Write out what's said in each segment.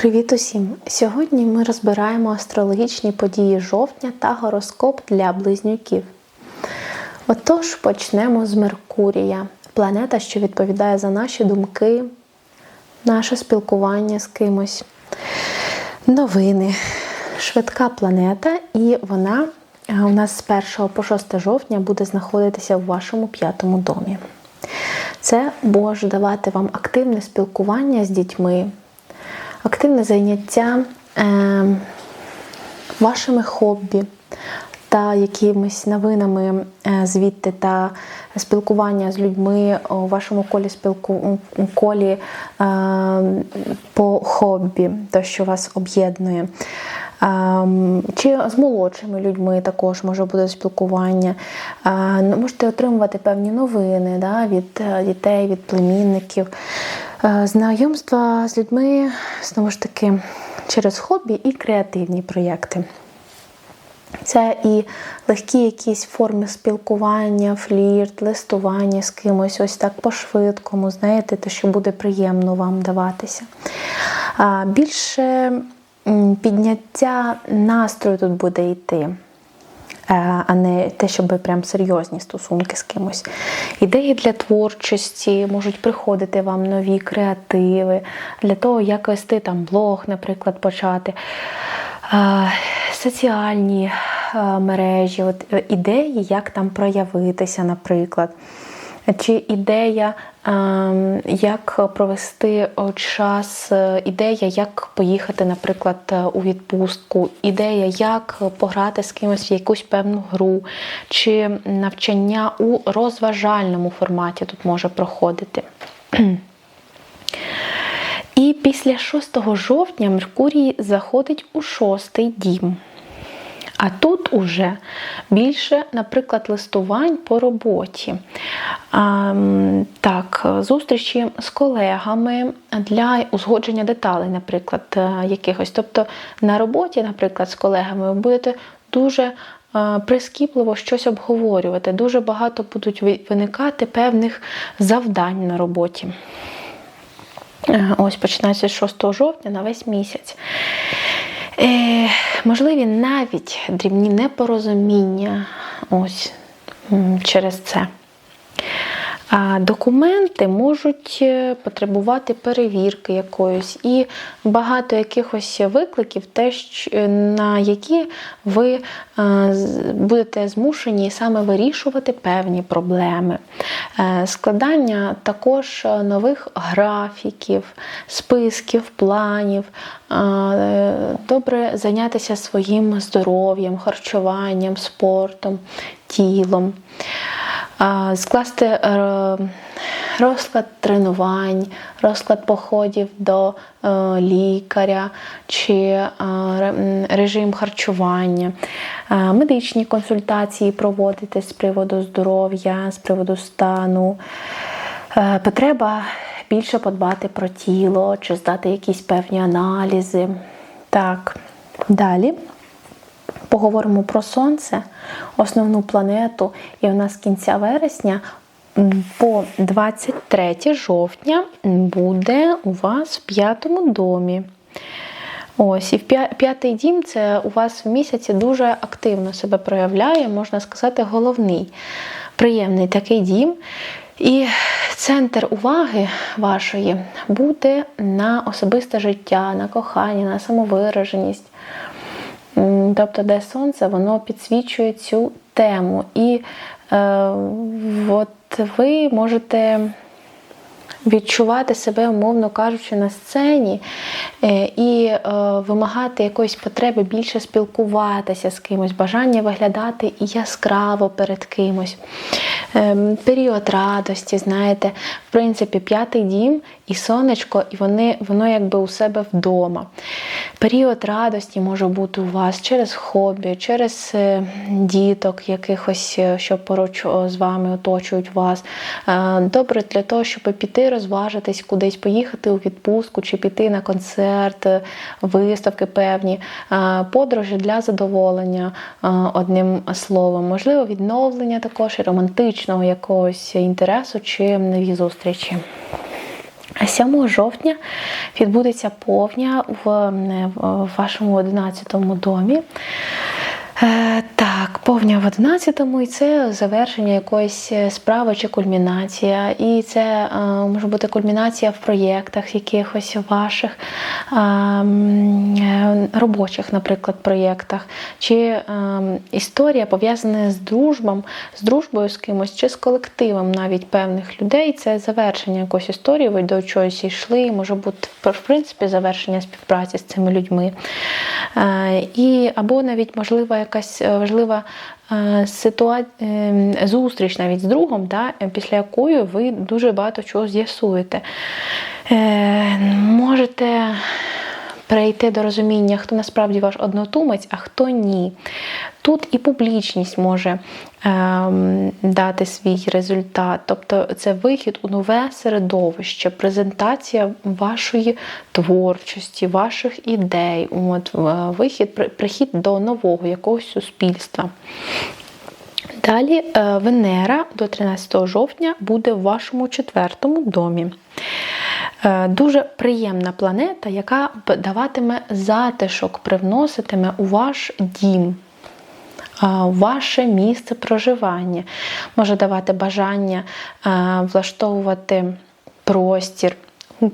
Привіт усім! Сьогодні ми розбираємо астрологічні події жовтня та гороскоп для близнюків. Отож, почнемо з Меркурія, планета, що відповідає за наші думки, наше спілкування з кимось. Новини. Швидка планета, і вона е, у нас з 1 по 6 жовтня буде знаходитися в вашому п'ятому домі. Це може давати вам активне спілкування з дітьми, активне зайняття е, вашими хобі та якимись новинами е, звідти та спілкування з людьми у вашому колі спілку колі е, по хобі, те, що вас об'єднує. Чи з молодшими людьми також може бути спілкування. Ну, Можете отримувати певні новини да, від е, дітей, від племінників. Е, Знайомства з людьми, знову ж таки, через хобі і креативні проєкти. Це і легкі якісь форми спілкування, флірт, листування з кимось, ось так по-швидкому, знаєте, те, що буде приємно вам даватися. Більше підняття настрою тут буде йти, е, а не те, щоб прям серйозні стосунки з кимось. Ідеї для творчості можуть приходити вам нові креативи, для того, як вести там блог, наприклад, почати. Е, Соціальні е, мережі, от ідеї, як там проявитися, наприклад. Чи ідея, ем, як провести час, е, ідея, як поїхати, наприклад, е, у відпустку, ідея, як пограти з кимось в якусь певну гру, чи навчання у розважальному форматі тут може проходити. І після 6 жовтня Меркурій заходить у шостий дім. А тут уже більше, наприклад, листувань по роботі. Так, зустрічі з колегами для узгодження деталей, наприклад, е, якихось. Тобто на роботі, наприклад, з колегами ви будете дуже е, прискіпливо щось обговорювати. Дуже багато будуть виникати певних завдань на роботі. Е, Ось починається з 6 жовтня на весь місяць. Е, Можливі навіть дрібні непорозуміння ось через це. Документи можуть е, потребувати перевірки якоїсь, і багато якихось викликів, те, на які ви е, будете змушені саме вирішувати певні проблеми. Е, складання також нових графіків, списків, планів, добре зайнятися своїм здоров'ям, харчуванням, спортом, тілом скласти е, розклад тренувань, розклад походів до е, лікаря чи е, режим харчування, медичні консультації проводити з приводу здоров'я, з приводу стану. Потреба більше подбати про тіло, чи здати якісь певні аналізи. Так, далі. Поговоримо про Сонце, основну планету, і у нас кінця вересня по 23 жовтня буде у вас в п'ятому домі. Ось, і п'ятий дім це у вас в місяці дуже активно себе проявляє, можна сказати, головний, приємний такий дім. І центр уваги вашої буде на особисте життя, на кохання, на самовираженість. Тобто, де сонце, воно підсвічує цю тему. І е, от ви можете відчувати себе, умовно кажучи, на сцені е, і е, вимагати якоїсь потреби більше спілкуватися з кимось, бажання виглядати яскраво перед кимось. Ем, період радості, знаєте, в принципі, п'ятий дім і сонечко, і вони, воно якби у себе вдома. Період радості може бути у вас через хобі, через е, діток, якихось, що поруч з вами оточують вас. Добре для того, щоб піти розважитись, кудись поїхати у відпустку чи піти на концерт, виставки певні, подорожі для задоволення одним словом, можливо, відновлення також і романтичного якогось інтересу чи нові зустрічі. 7 жовтня відбудеться повня в вашому 11 домі. Е, Так, повня в 11-му, і це завершення якоїсь е, справи чи кульмінація. І це е, може бути кульмінація в проєктах якихось ваших е, е, робочих, наприклад, проєктах, чи е, історія пов'язана з дружбом, з дружбою з кимось, чи з колективом навіть певних людей. Це завершення якоїсь історії, ви до чогось йшли, може бути в принципі завершення співпраці з цими людьми. Е, І або навіть можливо якась е, важлива е, ситуа... е, зустріч навіть з другом, да, після якої ви дуже багато чого з'ясуєте. Можете прийти до розуміння, хто насправді ваш однотумець, а хто ні. Тут і публічність може ем, дати свій результат, тобто це вихід у нове середовище, презентація вашої творчості, ваших ідей, от, вихід, прихід до нового якогось суспільства. Далі е, Венера до 13 жовтня буде в вашому четвертому домі. Е, Дуже приємна планета, яка даватиме затишок, привноситиме у ваш дім, ваше місце проживання, може давати бажання е, влаштовувати простір,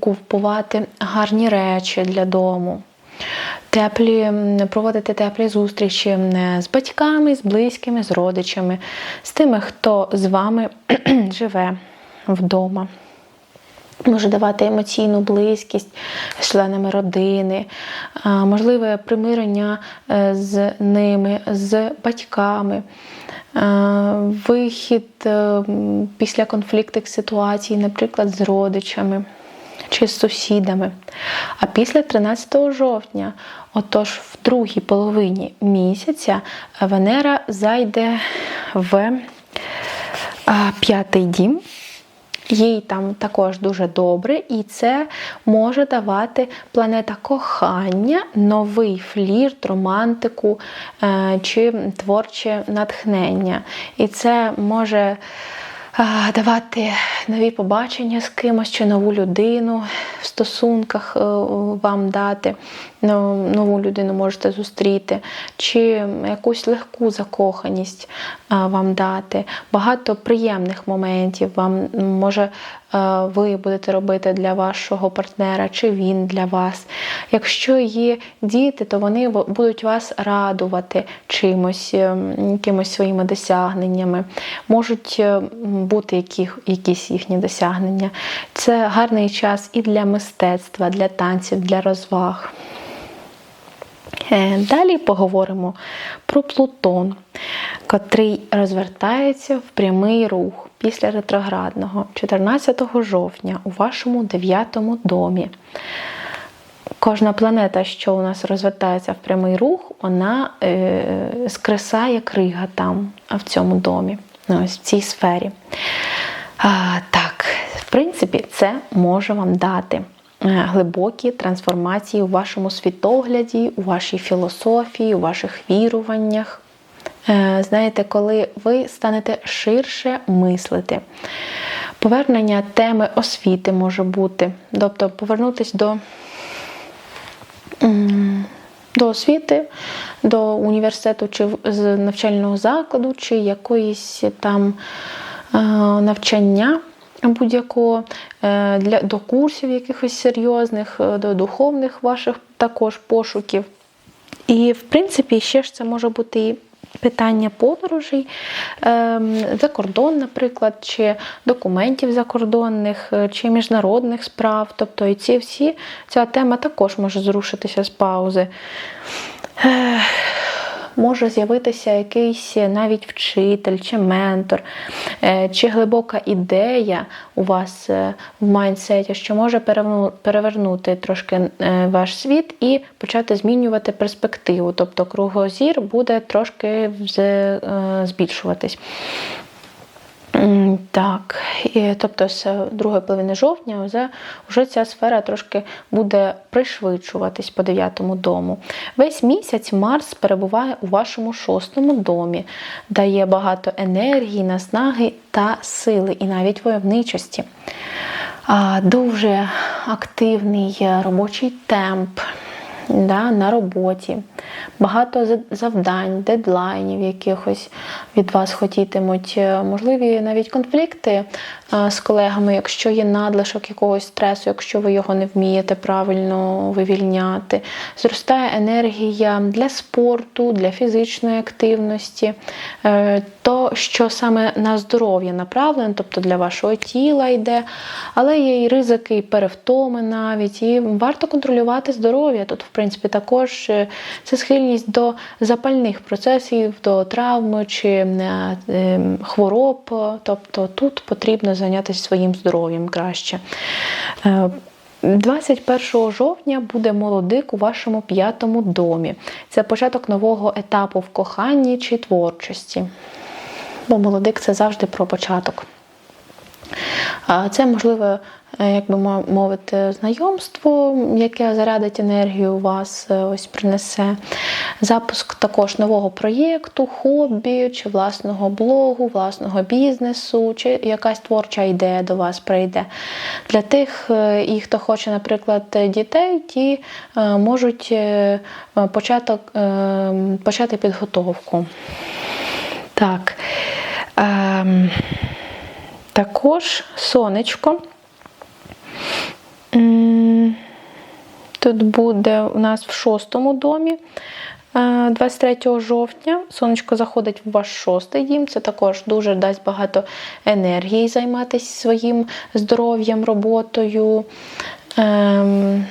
купувати гарні речі для дому. Теплі, проводити теплі зустрічі з батьками, з близькими, з родичами, з тими, хто з вами живе вдома. Може давати емоційну близькість з членами родини, можливе примирення е, з ними, з батьками, вихід е, після конфліктних ситуацій, наприклад, з родичами чи з сусідами. А після 13 жовтня, отож, в другій половині місяця, Венера зайде в п'ятий дім. Їй там також дуже добре, і це може давати планета кохання, новий флірт, романтику е, чи творче натхнення. І це може е, давати нові побачення з кимось чи нову людину в стосунках е, вам дати. Нову людину можете зустріти, чи якусь легку закоханість е, вам дати. Багато приємних моментів вам може е, ви будете робити для вашого партнера, чи він для вас. Якщо є діти, то вони будуть вас радувати чимось, е, якимось своїми досягненнями. Можуть бути які, якісь їхні досягнення. Це гарний час і для мистецтва, для танців, для розваг. Е, Далі поговоримо про Плутон, котрий розвертається в прямий рух після ретроградного 14 жовтня у вашому 9 домі. Кожна планета, що у нас розвертається в прямий рух, вона е, скресає крига там, в цьому домі, ось в цій сфері. А, так, в принципі, це може вам дати глибокі трансформації у вашому світогляді, у вашій філософії, у ваших віруваннях. Е, Знаєте, коли ви станете ширше мислити. Повернення теми освіти може бути, тобто повернутися до до освіти, до університету чи з навчального закладу, чи якоїсь там е, навчання будь-якого, е, для, до курсів якихось серйозних, е, до духовних ваших також пошуків. І, в принципі, ще ж це може бути і питання подорожей ем, за кордон, наприклад, чи документів закордонних, е, чи міжнародних справ. Тобто і ці всі, ця тема також може зрушитися з паузи. Може з'явитися якийсь навіть вчитель чи ментор, е, чи глибока ідея у вас е, в майндсеті, що може перевернути трошки е, ваш світ і почати змінювати перспективу. Тобто кругозір буде трошки е, збільшуватись. Так, і, тобто з другої половини жовтня вже, вже ця сфера трошки буде пришвидшуватись по дев'ятому дому. Весь місяць Марс перебуває у вашому шостому домі, дає багато енергії, наснаги та сили, і навіть войовничості. дуже активний е, робочий темп да, на роботі, багато завдань, дедлайнів якихось від вас хотітимуть, Е, можливі навіть конфлікти е, з колегами, якщо є надлишок якогось стресу, якщо ви його не вмієте правильно вивільняти. Зростає енергія для спорту, для фізичної активності, Е, то, що саме на здоров'я направлено, тобто для вашого тіла йде, але є і ризики і перевтоми навіть, і варто контролювати здоров'я. Тут, принципі, також е, це схильність до запальних процесів, до травми чи е, е, хвороб. Тобто тут потрібно зайнятися своїм здоров'ям краще. Е, 21 жовтня буде молодик у вашому п'ятому домі. Це початок нового етапу в коханні чи творчості. Бо молодик це завжди про початок. Це можливо, як би мовити, знайомство, яке зарядить енергію у вас, е, ось принесе. Запуск також нового проєкту, хобі, чи власного блогу, власного бізнесу, чи якась творча ідея до вас прийде. Для тих, е, і хто хоче, наприклад, дітей, ті е, можуть е, початок, е, почати підготовку. Так. Ем, також сонечко. Тут буде у нас в шостому домі. е, 23 жовтня сонечко заходить в ваш шостий дім. Це також дуже дасть багато енергії займатися своїм здоров'ям, роботою, ем,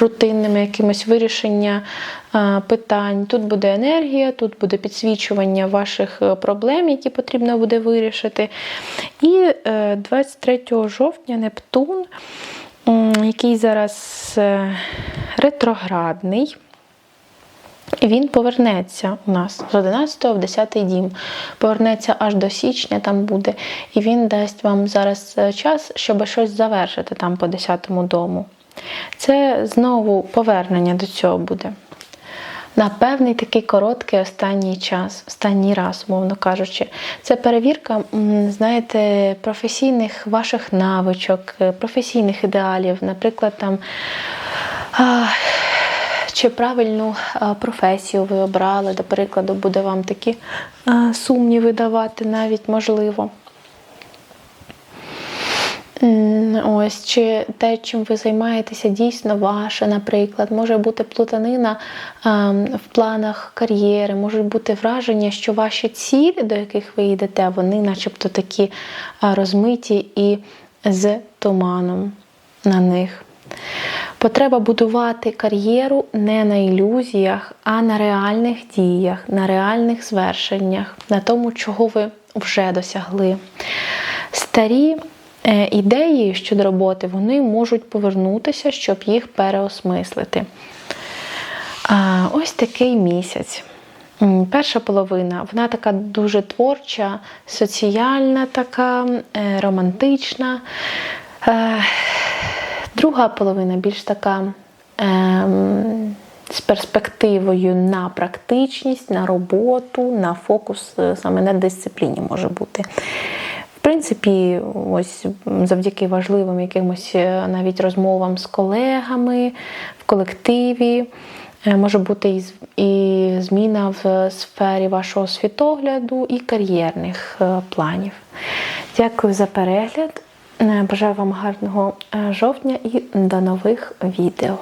рутинними якимось вирішення е, питань. Тут буде енергія, тут буде підсвічування ваших е, проблем, які потрібно буде вирішити. І е, 23 жовтня Нептун, який зараз е, ретроградний. Він повернеться у нас з 11 в 10 дім. Повернеться аж до січня там буде. І він дасть вам зараз е, час, щоб щось завершити там по 10 дому. Це знову повернення до цього буде. На певний такий короткий останній час, останній раз, мовно кажучи. Це перевірка, знаєте, професійних ваших навичок, е, професійних ідеалів, наприклад, там. Чи правильну професію ви обрали, до прикладу, буде вам такі сумніви давати навіть можливо. Ось, чи те, чим ви займаєтеся, дійсно ваше, наприклад, може бути плутанина в планах кар'єри, можуть бути враження, що ваші цілі, до яких ви йдете, вони начебто такі розмиті і з туманом на них. Потреба будувати кар'єру не на ілюзіях, а на реальних діях, на реальних звершеннях, на тому, чого ви вже досягли. Старі ідеї щодо роботи вони можуть повернутися, щоб їх переосмислити. Ось такий місяць. Перша половина, вона така дуже творча, соціальна, така, е, романтична. Е, Друга половина більш така ем, з перспективою на практичність, на роботу, на фокус е, саме на дисципліні може бути. Принципі, ось завдяки важливим якимось е, навіть розмовам з колегами в колективі. е, Може бути і зміна в сфері вашого світогляду і кар'єрних е, планів. Дякую за перегляд. Бажаю вам гарного жовтня і до нових відео.